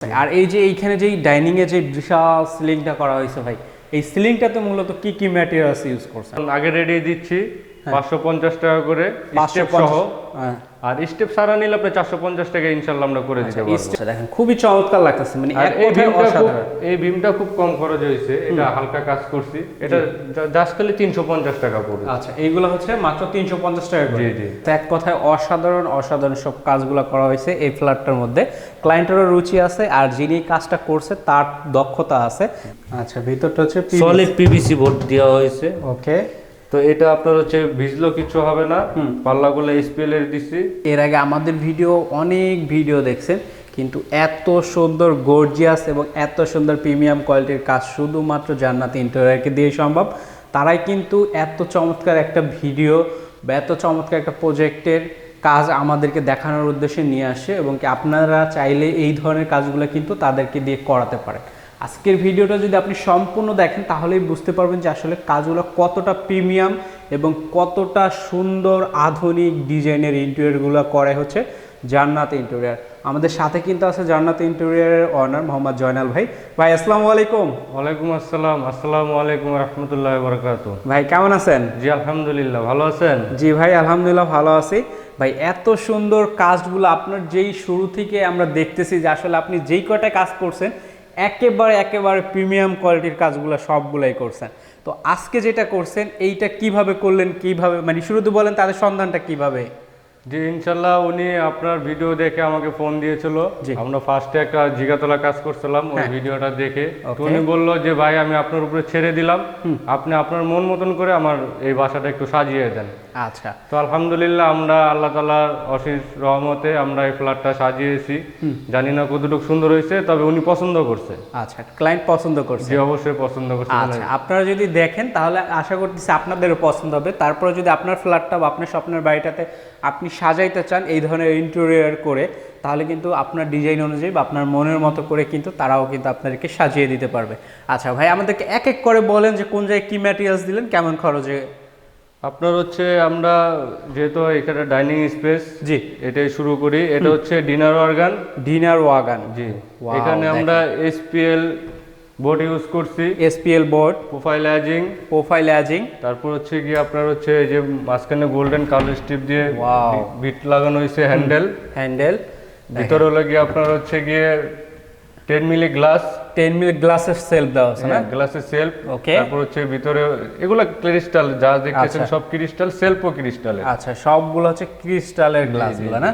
আর এই যে এইখানে যে ডাইনিং এ যে বিশাল সিলিংটা করা হয়েছে ভাই এই সিলিংটাতে মূলত কি কি ম্যাটেরিয়ালস ইউজ করছেন? আগে রেডি দিচ্ছি পাঁচশো পঞ্চাশ টাকা করে স্টেপ সহ। হ্যাঁ। আর স্টেপ সারা নিলে আপনি চারশো পঞ্চাশ টাকা ইনশাল্লাহ আমরা করে দিতে পারব। আচ্ছা, দেখেন খুবই চমৎকার লাগতেছে মানে এই ভীমটা খুব এই ভীমটা খুব কম খরচ হয়েছে এটা হালকা কাজ করছি। এটা জাস্ট খালি তিনশো পঞ্চাশ টাকা পড়বে আচ্ছা এইগুলো হচ্ছে মাত্র তিনশো পঞ্চাশ টাকা জি, জি। তো এক কথায় অসাধারণ অসাধারণ সব কাজগুলো করা হয়েছে এই ফ্ল্যাটটার মধ্যে। ক্লায়েন্টেরও রুচি আছে আর যিনি কাজটা করছে তার দক্ষতা আছে। আচ্ছা ভিতরটা হচ্ছে সলিড পিভিসি বোর্ড দেওয়া হয়েছে। ওকে তো এটা আপনার হচ্ছে ভিজলো কিছু হবে না। পাল্লাগুলো এসপিএল এর দিচ্ছি এর আগে আমাদের ভিডিও অনেক ভিডিও দেখছেন কিন্তু এত সুন্দর গর্জিয়াস এবং এত সুন্দর প্রিমিয়াম কোয়ালিটির কাজ শুধুমাত্র জান্নাত ইন্টেরিয়রকে দিয়ে সম্ভব। তারাই কিন্তু এত চমৎকার একটা ভিডিও বা এত চমৎকার একটা প্রজেক্টের কাজ আমাদেরকে দেখানোর উদ্দেশ্যে নিয়ে আসে এবং কি আপনারা চাইলে এই ধরনের কাজগুলো কিন্তু তাদেরকে দিয়ে করাতে পারেন। আজকের ভিডিওটা যদি আপনি সম্পূর্ণ দেখেন তাহলেই বুঝতে পারবেন যে আসলে কাজগুলো কতটা প্রিমিয়াম এবং কতটা সুন্দর আধুনিক ডিজাইনের ইন্টেরিয়রগুলো করে হচ্ছে জান্নাত ইন্টেরিয়ার। আমাদের সাথে কিন্তু আছে জান্নাত ইন্টেরিয়রের অনার মোহাম্মদ জয়নাল ভাই। ভাই আসসালামু আলাইকুম। ওয়ালাইকুম আসসালাম। আসসালামু আলাইকুম রহমতুল্লাহ বরকাত ভাই কেমন আছেন? জি আলহামদুলিল্লাহ। ভালো আছেন? জি ভাই আলহামদুলিল্লাহ ভালো আছি। ভাই এত সুন্দর কাজগুলো আপনার যেই শুরু থেকে আমরা দেখতেছি যে আসলে আপনি যেই কয়টা কাজ করছেন একেবারে একেবারে প্রিমিয়াম কোয়ালিটির কাজগুলো সবগুলাই করছেন। তো আজকে যেটা করছেন এইটা কীভাবে করলেন কীভাবে মানে শুরুতে বলেন তাদের সন্ধানটা কীভাবে? জি ইনশাল্লাহ উনি আপনার ভিডিও দেখে আমাকে ফোন দিয়েছিল। আমরা ফার্স্টে একটা জিগাতলা কাজ করছিলাম ওই হ্যাঁ। ভিডিওটা দেখে। তো উনি বলল যে ভাই আমি আপনার উপরে ছেড়ে দিলাম। আপনি আপনার মন মতন করে আমার এই বাসাটা একটু সাজিয়ে দেন। আচ্ছা। তো আলহামদুলিল্লাহ আমরা আল্লাহ তালার অশেষ রহমতে আমরা এই ফ্ল্যাটটা সাজিয়েছি। জানি না কতটুকু সুন্দর হয়েছে তবে উনি পছন্দ করছে। আচ্ছা ক্লায়েন্ট পছন্দ করছে। অবশ্যই পছন্দ করছে। আচ্ছা আপনারা যদি দেখেন তাহলে আশা করতেছি আপনাদেরও পছন্দ হবে। তারপরে যদি আপনার ফ্ল্যাটটা বা আপনার স্বপ্নের বাড়িটাতে আপনি সাজাইতে চান এই ধরনের ইন্টেরিয়র করে তাহলে কিন্তু আপনার ডিজাইন অনুযায়ী বা আপনার মনের মতো করে কিন্তু তারাও কিন্তু আপনাদেরকে সাজিয়ে দিতে পারবে। আচ্ছা ভাই আমাদেরকে এক এক করে বলেন যে কোন জায়গায় কি ম্যাটেরিয়ালস দিলেন কেমন খরচে আপনার হচ্ছে আমরা যেহেতু এখানে ডাইনিং স্পেস জি। এটাই শুরু করি। এটা হচ্ছে ডিনার অর্গান ডিনার ওয়াগান। জি। এখানে আমরা এসপিএল বোর্ড ইউজ করছি। SPL board. Profile edging profile edging তারপর হচ্ছে গিয়ে আপনার হচ্ছে এই যে মাঝখানে গোল্ডেন কালার স্ট্রিপ দিয়ে. বিট লাগানো হয়েছে হ্যান্ডেল। হ্যান্ডেল। ভিতরে হলো গিয়ে আপনার হচ্ছে গিয়ে ten milli glass ten minute গ্লাসের সেলফ দেওয়া আছে না? গ্লাসের সেলফ ওকে তারপর হচ্ছে ভিতরে এগুলো ক্রিস্টাল যা দেখতেছেন আচ্ছা। সব ক্রিস্টাল সেলফও ক্রিস্টালের আচ্ছা সবগুলো হচ্ছে ক্রিস্টালের গ্লাসগুলো না?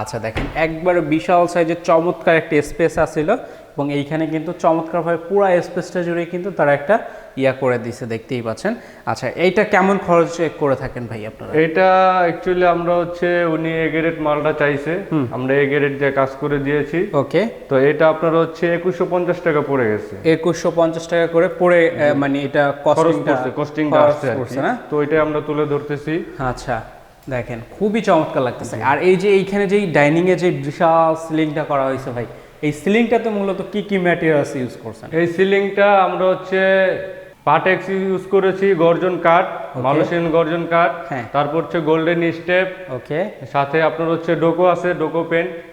আচ্ছা দেখেন একবার বিশাল সাইজের চমৎকার একটা স্পেস আছিল। এবং এইখানে কিন্তু চমৎকারভাবে পুরো স্পেসটা জুড়ে কিন্তু তারা একটা ইয়া করে দিছে দেখতেই পাচ্ছেন। আচ্ছা এইটা কেমন খরচ করে থাকেন ভাই আপনারা? এটা অ্যাকচুয়ালি আমরা হচ্ছে উনি এ গ্রেড মালটা চাইছে। আমরা এ গ্রেড দিয়ে কাজ করে দিয়েছি। ওকে। তো এটা আপনার হচ্ছে একুশশো পঞ্চাশ টাকা পড়ে গেছে। একুশশো পঞ্চাশ টাকা করে পড়ে মানে এটা কস্টিংটা করছে কস্টিংটা আসছে না? তো এটা আমরা তুলে ধরতেছি। আচ্ছা দেখেন খুবই চমৎকার লাগতেছে। আর এই যে এইখানে যে ডাইনিং এ যে বিশাল সিলিংটা করা হয়েছে ভাই এই সিলিংটাতে মূলত কি কি ম্যাটেরিয়ালস ইউজ করছেন? এই সিলিংটা আমরা হচ্ছে পাটেক্স ইউজ করেছি গর্জন কাঠ মালয়েশিয়ান গর্জন কাঠ হ্যাঁ। তারপর হচ্ছে গোল্ডেন স্টেপ ওকে সাথে আপনার হচ্ছে ডোকো আছে ডোকো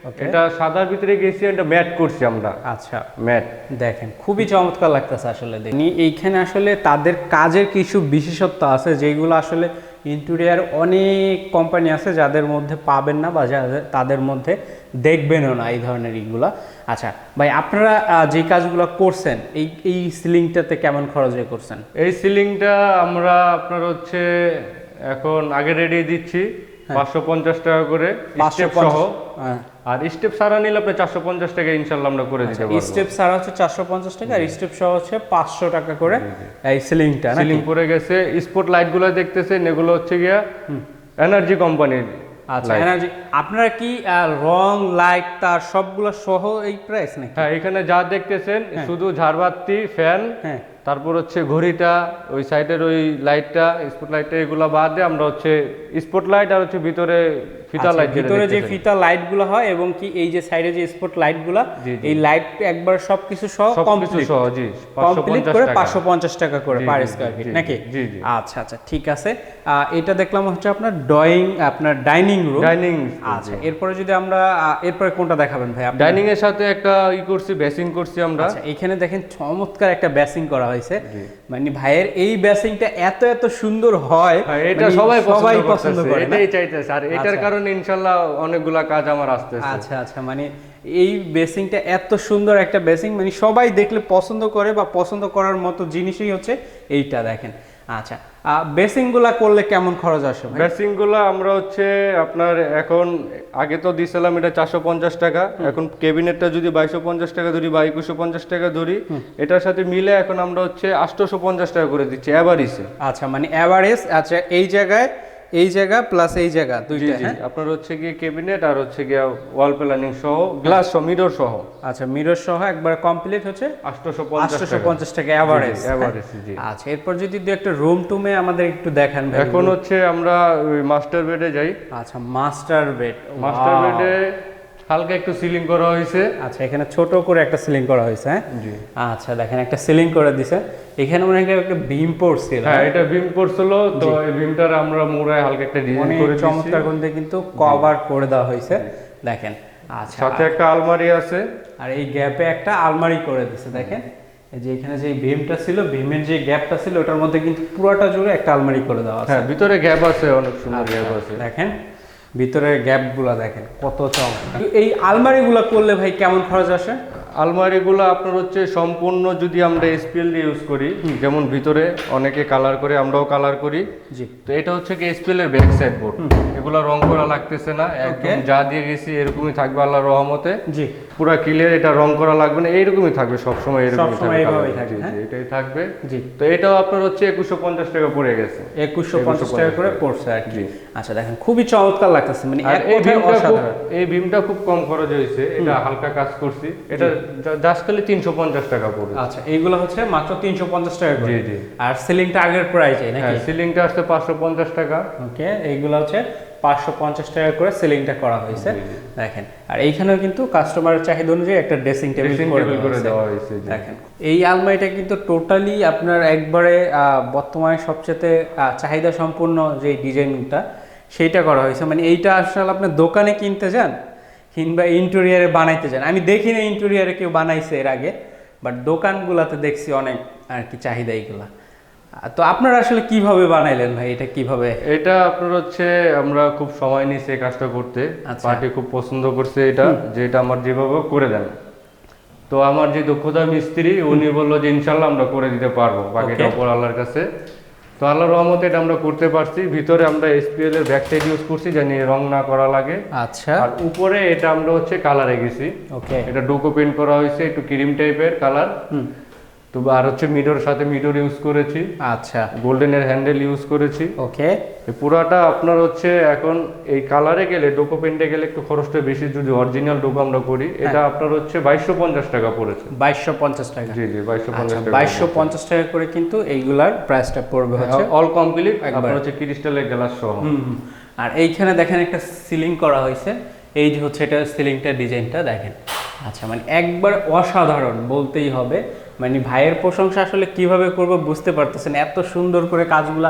Okay. এটা সাদার ভিতরে গেছি এটা ম্যাট করছি আমরা। আচ্ছা। ম্যাট। দেখেন খুবই চমৎকার লাগতেছে আসলে এইখানে আসলে তাদের কাজের কিছু বিশেষত্ব আছে যেগুলো আসলে ইন্টেরিয়ার অনেক কোম্পানি আছে যাদের মধ্যে পাবেন না বা যাদের তাদের মধ্যে দেখবেনও না এই ধরনের ইগুলো আচ্ছা ভাই আপনারা যে কাজগুলো করছেন এই এই সিলিংটাতে কেমন খরচে করছেন? এই সিলিংটা আমরা আপনার হচ্ছে এখন আগে রেডি দিচ্ছি পাঁচশো পঞ্চাশ টাকা করে সহ। হ্যাঁ। আর স্টেপ সারা নিলে আপনি চারশো পঞ্চাশ টাকা ইনশাল্লাহ আমরা করে দিতে পারব। স্টেপ সারা হচ্ছে চারশো পঞ্চাশ টাকা আর স্টেপ সহ হচ্ছে পাঁচশো টাকা করে এই সিলিংটা সিলিং পরে গেছে স্পট লাইটগুলো দেখতেছেন এগুলো হচ্ছে গিয়া এনার্জি কোম্পানির আচ্ছা এনার্জি আপনারা কি রং লাইট তার সবগুলো সহ এই প্রাইস নাকি? হ্যাঁ এখানে যা দেখতেছেন শুধু ঝাড়বাতি ফ্যান হ্যাঁ। তারপর হচ্ছে ঘড়িটা ওই সাইডের ওই লাইটটা স্পট লাইটটা এগুলো বাদে আমরা হচ্ছে স্পট লাইট আর হচ্ছে ভিতরে ফিতা আচ্ছা, লাইট ভিতরে যে ফিতা লাইটগুলো হয় এবং কি এই যে সাইডে যে স্পট লাইটগুলা এই লাইট একবার সবকিছু সহ কমপ্লিট সহ জি কমপ্লিট করে টাকা। পাঁচশো পঞ্চাশ টাকা করে পার স্কোয়ার ফিট নাকি? জি, জি। আচ্ছা আচ্ছা ঠিক আছে। এটা দেখলাম হচ্ছে আপনার ড্রয়িং আপনার ডাইনিং রুম ডাইনিং আচ্ছা এরপরে যদি আমরা এরপরে কোনটা দেখাবেন ভাই আপনি? ডাইনিং এর সাথে একটা ই করছি বেসিং করছি আমরা। আচ্ছা এখানে দেখেন চমৎকার একটা ব্যাসিং করা হয়েছে। মানে ভাইয়ের এই ব্যাসিংটা এত এত সুন্দর হয়। হ্যাঁ, এটা মানে সবাই সবাই পছন্দ করে এটাই চাইতেছে। আর এটার আচ্ছা। কারণে ইনশাআল্লাহ অনেকগুলা কাজ আমার আসতেছে। আচ্ছা আচ্ছা মানে এই বেসিংটা এত সুন্দর একটা বেসিং মানে সবাই দেখলে পছন্দ করে বা পছন্দ করার মতো জিনিসই হচ্ছে এইটা দেখেন। আচ্ছা বেসিংগুলা করলে কেমন খরচ আসে ভাই? বেসিংগুলা আমরা হচ্ছে আপনার এখন আগে তো দিছিলাম এটা চারশো পঞ্চাশ টাকা এখন কেবিনেটটা যদি বাইশশো পঞ্চাশ টাকা ধরি বা একুশশো পঞ্চাশ টাকা ধরি এটার সাথে মিলে এখন আমরা হচ্ছে আটশোশো পঞ্চাশ টাকা করে দিচ্ছি এভারিসে আচ্ছা মানে অ্যাভারেজ আচ্ছা এই জায়গায় এই জায়গা প্লাস এই জায়গা দুইটা হ্যাঁ? আপনার হচ্ছে গিয়ে কেবিনেট আর হচ্ছে গিয়ে ওয়াল প্ল্যানিং সহ গ্লাস সহ মিরর সহ। আচ্ছা মিরর সহ একবার কমপ্লিট হচ্ছে আটশোশো পঞ্চাশ আটশোশো টাকা এভারেজ এভারেজ জি। আচ্ছা এরপর যদি দু একটা রুম টুমে আমাদের একটু দেখান এখন হচ্ছে আমরা মাস্টার বেডে যাই। আচ্ছা মাস্টার বেড মাস্টার বেডে হালকা একটু সিলিং করা হয়েছে। আচ্ছা এখানে ছোট করে একটা সিলিং করা হয়েছে হ্যাঁ? জি। আচ্ছা দেখেন একটা সিলিং করে দিছে। এখানে মনে হয় একটা বিম পড়ছিল হ্যাঁ এটা বিম করছিল তো এই বিমটার আমরা মুড়ায় হালকা একটা ডিজাইন করে চমৎকার করতে কিন্তু কভার করে দেওয়া হয়েছে দেখেন। আচ্ছা সাথে একটা আলমারি আছে। আর এই গ্যাপে একটা আলমারি করে দিছে দেখেন। এই যে এখানে যে ভীমটা ছিল ভীমের যে গ্যাপটা ছিল ওটার মধ্যে কিন্তু পুরোটা জুড়ে একটা আলমারি করে দেওয়া আছে। হ্যাঁ ভিতরে গ্যাপ আছে অনেক সুন্দর গ্যাপ আছে। দেখেন ভিতরের গ্যাপগুলো দেখেন কত চাও এই আলমারিগুলো করলে ভাই কেমন খরচ আসে? আলমারিগুলো আপনার হচ্ছে সম্পূর্ণ যদি আমরা এসপিএল দিয়ে ইউজ করি যেমন ভিতরে অনেকে কালার করে আমরাও কালার করি। জি। তো এটা হচ্ছে কি এসপিএল এর ব্যাক সাইড বোর্ড এগুলো রং করা লাগতেছে না একদম যা দিয়ে গেছি এরকমই থাকবে আল্লাহর রহমতে। জি। পুরো ক্লিয়ার এটা রং করা লাগবে না এইরকমই থাকবে সবসময় এরকমই থাকবে এইভাবেই colour। থাকবে, হ্যাঁ? এটাই থাকবে। জি। তো এটাও আপনার হচ্ছে একুশশো পঞ্চাশ টাকা পড়ে গেছে। একুশশো পঞ্চাশ টাকা করে পড়ছে আর কি। আচ্ছা দেখেন খুবই চমৎকার লাগতেছে মানে এক এই ভীমটা খুব অসাধারণ। এই ভীমটা খুব কম খরচ হয়েছে এটা হালকা কাজ করছি। এটা খালি তিনশো পঞ্চাশ টাকা পড়বে আচ্ছা এইগুলো হচ্ছে মাত্র তিনশো পঞ্চাশ টাকা জি জি। আর সিলিংটা আগের প্রাইজে নাকি? হ্যাঁ সিলিংটা আসছে পাঁচশো পঞ্চাশ টাকা। ওকে এইগুলো হচ্ছে পাঁচশো পঞ্চাশ টাকা করে সিলিংটা করা হয়েছে। দেখেন আর এইখানেও কিন্তু কাস্টমারের চাহিদা অনুযায়ী একটা ড্রেসিং টেবিল করে দেওয়া হয়েছে। দেখেন এই আলমারিটা কিন্তু টোটালি আপনার একবারে বর্তমানে সবচেয়ে চাহিদা সম্পূর্ণ যে ডিজাইনটা সেইটা করা হয়েছে। মানে এইটা আসলে আপনার দোকানে কিনতে যান কিংবা ইন্টেরিয়ারে বানাইতে যান আমি দেখি না ইন্টেরিয়ারে কেউ বানাইছে এর আগে বাট দোকানগুলাতে দেখছি অনেক আর কি চাহিদা এইগুলা। তো আপনারা আসলে কীভাবে বানাইলেন ভাই? এটা কীভাবে? এটা আপনার হচ্ছে আমরা খুব সময় নিয়েছি এই কাজটা করতে। আচ্ছা। পার্টি খুব পছন্দ করছে এটা যে এটা আমার যেভাবে করে দেন। তো আমার যে দক্ষতা মিস্ত্রি উনি বলল যে ইনশাল্লাহ আমরা করে দিতে পারব বাকিটা. উপর আল্লাহর কাছে। তো আল্লাহর রহমতে এটা আমরা করতে পারছি। ভিতরে আমরা এসপিএল এর ব্যাক সাইড ইউজ করছি জানি রং না করা লাগে। আচ্ছা। আর উপরে এটা আমরা হচ্ছে কালারে গেছি। ওকে এটা ডোকো পেন্ট করা হয়েছে একটু ক্রিম টাইপের কালার হুম। তো আর হচ্ছে মিডোর সাথে মিডোর ইউজ করেছি। আচ্ছা। গোল্ডেনের হ্যান্ডেল ইউজ করেছি। ওকে। পুরাটা আপনার হচ্ছে এখন এই কালারে গেলে ডোকো পেন্টে গেলে একটু খরচটা বেশি যদি অরিজিনাল ডোকো আমরা করি হ্যাঁ। এটা আপনার হচ্ছে বাইশশো পঞ্চাশ টাকা পড়েছে। বাইশশো পঞ্চাশ টাকা। জি জি বাইশশো আচ্ছা পঞ্চাশ টাকা বাইশশো পঞ্চাশ টাকা করে কিন্তু এইগুলার প্রাইসটা পড়বে হচ্ছে অল কমপ্লিট একবার। আপনার হচ্ছে ক্রিস্টালের গ্লাস সহ। আর এইখানে দেখেন একটা সিলিং করা হয়েছে। এই যে হচ্ছে এটা সিলিংটা ডিজাইনটা দেখেন। আচ্ছা মানে একবার অসাধারণ বলতেই হবে। মানে ভাইয়ের প্রশংসা আসলে কীভাবে করব বুঝতে পারতেছেন এত সুন্দর করে কাজগুলা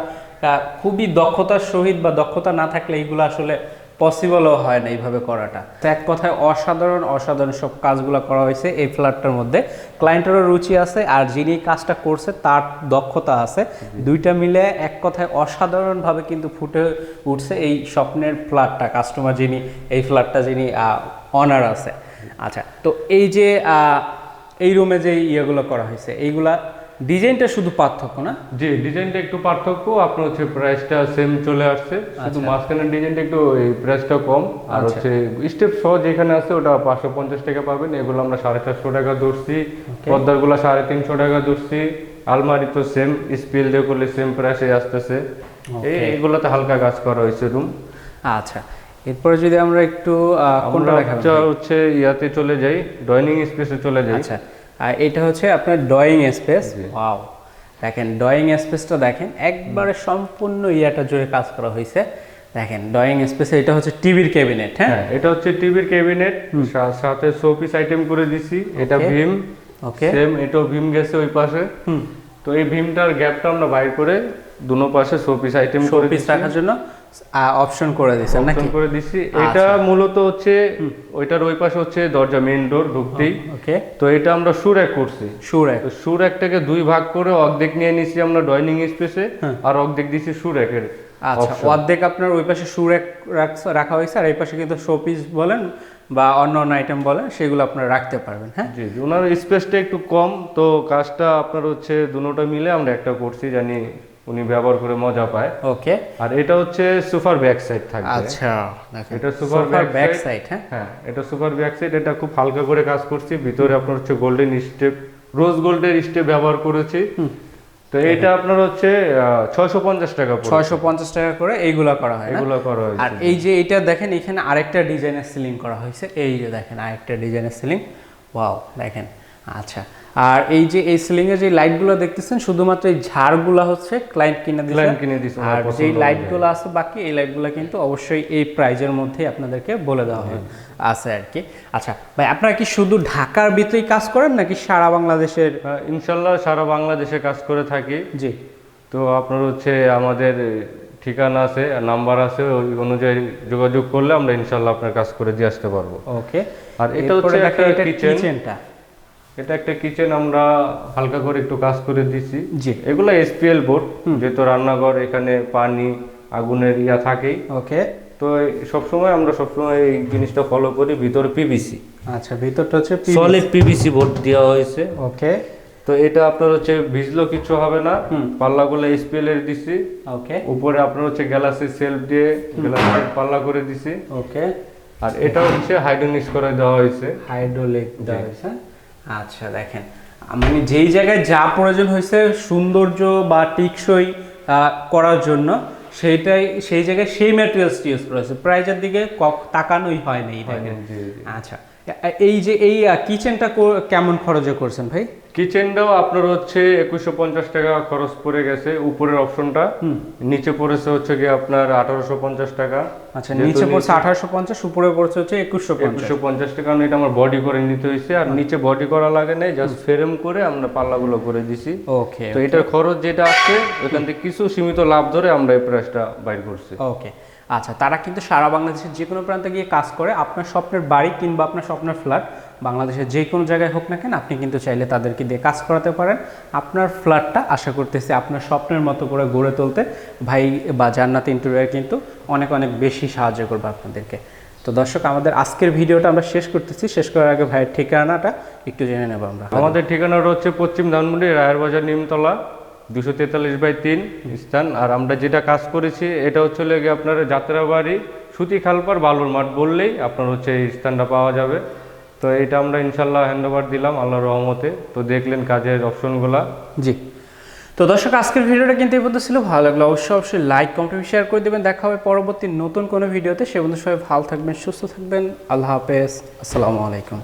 খুবই দক্ষতার সহিত বা দক্ষতা না থাকলে এইগুলো আসলে পসিবলও হয় না এইভাবে করাটা। তো এক কথায় অসাধারণ অসাধারণ সব কাজগুলো করা হয়েছে এই ফ্ল্যাটটার মধ্যে। ক্লায়েন্টেরও রুচি আছে আর যিনি কাজটা করছে তার দক্ষতা আছে। দুইটা মিলে এক কথায় অসাধারণভাবে কিন্তু ফুটে উঠছে এই স্বপ্নের ফ্ল্যাটটা কাস্টমার যিনি এই ফ্ল্যাটটা যিনি অনার আছে। আচ্ছা তো এই যে এই রুমে যে ইয়েগুলো করা হয়েছে এইগুলা ডিজাইনটা শুধু পার্থক্য না? জি ডিজাইনটা একটু পার্থক্য আপনার হচ্ছে প্রাইসটা সেম চলে আসছে শুধু মাঝখানের ডিজাইনটা একটু এই প্রাইসটা কম আর আচ্ছা। হচ্ছে স্টেপ সহ যেখানে আছে ওটা পাঁচশো পঞ্চাশ টাকা পাবেন এগুলো আমরা সাড়ে চারশো টাকা ধরছি পর্দারগুলো সাড়ে তিনশো টাকা ধরছি আলমারি তো সেম স্পিল দিয়ে করলে সেম প্রাইসে আসতেছে। এই এগুলোতে হালকা কাজ করা হয়েছে রুম আচ্ছা। এরপরে যদি আমরা একটু কোনটা দেখাবো হচ্ছে- ইয়াতে চলে যাই ডাইনিং স্পেসে চলে যাই। আচ্ছা আর এটা হচ্ছে আপনার ড্রয়িং স্পেস ওয়াও দেখেন ড্রয়িং স্পেসটা দেখেন একবারে সম্পূর্ণ ইয়াটা জুড়ে কাজ করা হয়েছে দেখেন ড্রয়িং স্পেসে এটা হচ্ছে টিভির ক্যাবিনেট হ্যাঁ? এটা হচ্ছে টিভির ক্যাবিনেট সাথে শোপিস আইটেম করে দিছি। এটা. ভীম। ওকে সেম এটাও ভীম গেছে ওই পাশে। হুম। তো এই ভীমটার গ্যাপটা আমরা বাইর করে দুনো পাশে শোপিস আইটেম করে শোপিস রাখার জন্য। অপশন করে দিয়েছেন নাকি? করে দিছি। আচ্ছা। এটা মূলত হচ্ছে ওইটার ওই পাশে হচ্ছে দরজা মেইন ডোর ঢুকতেই ওকে। তো এটা আমরা সুরেক করছি। সুর এক তো সুরেকটাকে দুই ভাগ করে অর্ধেক নিয়ে নিছি আমরা ডাইনিং স্পেসে আর অর্ধেক দিছি সুরেকের আচ্ছা অর্ধেক আপনার ওই পাশে সুর এক রাখা হয়েছে আর এই পাশে কিন্তু শোপিস বলেন বা অন্য অন্য আইটেম বলেন সেগুলো আপনারা রাখতে পারবেন হ্যাঁ? জি জি, ওনার স্পেসটা একটু কম তো কাজটা আপনার হচ্ছে দুটোটা মিলে আমরা একটা করছি জানি উনি ব্যবহার করে মজা পায়। ওকে। আর এটা হচ্ছে সুপার ব্যাক সাইড থাকবে। আচ্ছা দেখেন এটা back ব্যাক সাইড হ্যাঁ? হ্যাঁ এটা সুপার ব্যাক সাইড এটা খুব হালকা করে কাজ করছি। ভিতরে আপনার হচ্ছে গোল্ডেন স্টেপ রোজ গোল্ডের স্টেপ ব্যবহার করেছি। তো এটা আপনার হচ্ছে ছয়শো পঞ্চাশ টাকা পড়বে। ছয়শো পঞ্চাশ টাকা করে এইগুলা করা হয় এগুলো করা হয় আর এই যে এটা দেখেন এখানে আরেকটা ডিজাইনের সিলিং করা হয়েছে। এই যে দেখেন আরেকটা ডিজাইনের সিলিং। ওয়াও দেখেন। আচ্ছা। আর এই যে এই সিলিং এর যে লাইটগুলো দেখতেছেন শুধুমাত্র এই ঝাড়গুলো হচ্ছে ক্লায়েন্ট কিনে দিচ্ছে Client কিনে দিছে, আর যে। লাইটগুলো আছে বাকি এই লাইটগুলো কিন্তু অবশ্যই এই প্রাইজের মধ্যেই আপনাদেরকে বলে দেওয়া হবে। আছে আর কি। আচ্ছা ভাই আপনারা কি শুধু ঢাকার ভিতরেই কাজ করেন নাকি সারা বাংলাদেশের? ইনশাল্লাহ সারা বাংলাদেশে কাজ করে থাকি। জি। তো আপনার হচ্ছে আমাদের ঠিকানা আছে নাম্বার আছে ওই অনুযায়ী যোগাযোগ করলে আমরা ইনশাল্লাহ আপনার কাজ করে দিয়ে আসতে পারব। ওকে। আর এটা হচ্ছে একটা কিচেনটা এটা একটা কিচেন আমরা হালকা করে একটু কাজ করে দিছি। জি। এগুলো এসপিএল বোর্ড যেহেতু রান্নাঘর এখানে পানি আগুনের ইয়া থাকেই। ওকে। তো সবসময় আমরা সবসময় এই জিনিসটা ফলো করি ভিতরে পিভিসি আচ্ছা ভিতরটা হচ্ছে সলিড পিভিসি বোর্ড দেওয়া হয়েছে। ওকে। তো এটা আপনার হচ্ছে ভিজলো কিছু হবে না। পাল্লাগুলো এসপিএল এর দিছি। ওকে। উপরে আপনার হচ্ছে গ্যালাসি সেলফ দিয়ে গ্যালাসি পাল্লা করে দিছি। ওকে। আর এটা হচ্ছে হাইড্রোলিক্স করে দেওয়া হয়েছে। হাইড্রোলিক দেওয়া হয়েছে আচ্ছা দেখেন। মানে যেই জায়গায় যা প্রয়োজন হয়েছে সৌন্দর্য বা টিকসই করার জন্য সেইটাই সেই জায়গায় সেই ম্যাটেরিয়ালসটি ইউজ করা হয়েছে। প্রাইজের দিকে তাকানোই হয় না এই। আচ্ছা এই যে এই কিচেনটা কেমন খরচে করছেন ভাই? কিচেনটাও আপনার হচ্ছে একুশশো পঞ্চাশ টাকা খরচ পড়ে গেছে উপরের অপশনটা। নিচে পড়েছে হচ্ছে গিয়ে আপনার আঠারোশো পঞ্চাশ টাকা। আচ্ছা নিচে পড়ছে আঠারোশো পঞ্চাশ উপরে পড়ছে হচ্ছে একুশশো একুশশো পঞ্চাশ টাকা কারণ এটা আমার বডি করে নিতে হয়েছে। আর নিচে বডি করা লাগে নাই জাস্ট ফ্রেম করে আমরা পাল্লাগুলো করে দিছি। ওকে তো এটার খরচ যেটা আছে ওখান থেকে কিছু সীমিত লাভ ধরে আমরা এই প্রাইসটা বাইর করছি। ওকে আচ্ছা তারা কিন্তু সারা বাংলাদেশের যে কোনো প্রান্তে গিয়ে কাজ করে, আপনার স্বপ্নের বাড়ি কিংবা আপনার স্বপ্নের ফ্ল্যাট, বাংলাদেশের যে কোনো জায়গায় হোক না কেন, আপনি কিন্তু চাইলে তাদেরকে দিয়ে কাজ করাতে পারেন। আপনার ফ্ল্যাটটা আশা করতেছি আপনার স্বপ্নের মতো করে গড়ে তুলতে ভাই বা জান্নাত ইন্টেরিয়র কিন্তু অনেক অনেক বেশি সাহায্য করবে আপনাদেরকে। তো দর্শক, আমাদের আজকের ভিডিওটা আমরা শেষ করতেছি। শেষ করার আগে ভাইয়ের ঠিকানাটা একটু জেনে নেব আমরা। আমাদের ঠিকানাটা হচ্ছে পশ্চিম ধানমন্ডি রায়ের বাজার নিমতলা। দুশো তেতাল্লিশ বাই তিন স্থান। আর আমরা যেটা কাজ করেছি, এটা হচ্ছে লেগে আপনার যাত্রাবাড়ি সুতি খালপার বালুর মাঠ বললেই আপনার হচ্ছে এই স্থানটা পাওয়া যাবে। তো এটা আমরা ইনশাল্লাহ হ্যান্ডওভার দিলাম আল্লাহ রহমতে। তো দেখলেন কাজের অপশনগুলা। জি। তো দর্শক, আজকের ভিডিওটা কিন্তু এই পর্যন্ত ছিল। ভালো লাগল অবশ্যই অবশ্যই লাইক কমেন্ট শেয়ার করে দেবেন। দেখা হবে পরবর্তী নতুন কোনো ভিডিওতে। সে বন্ধু সবাই ভালো থাকবেন, সুস্থ থাকবেন। আল্লাহ হাফেজ। আসসালামু আলাইকুম।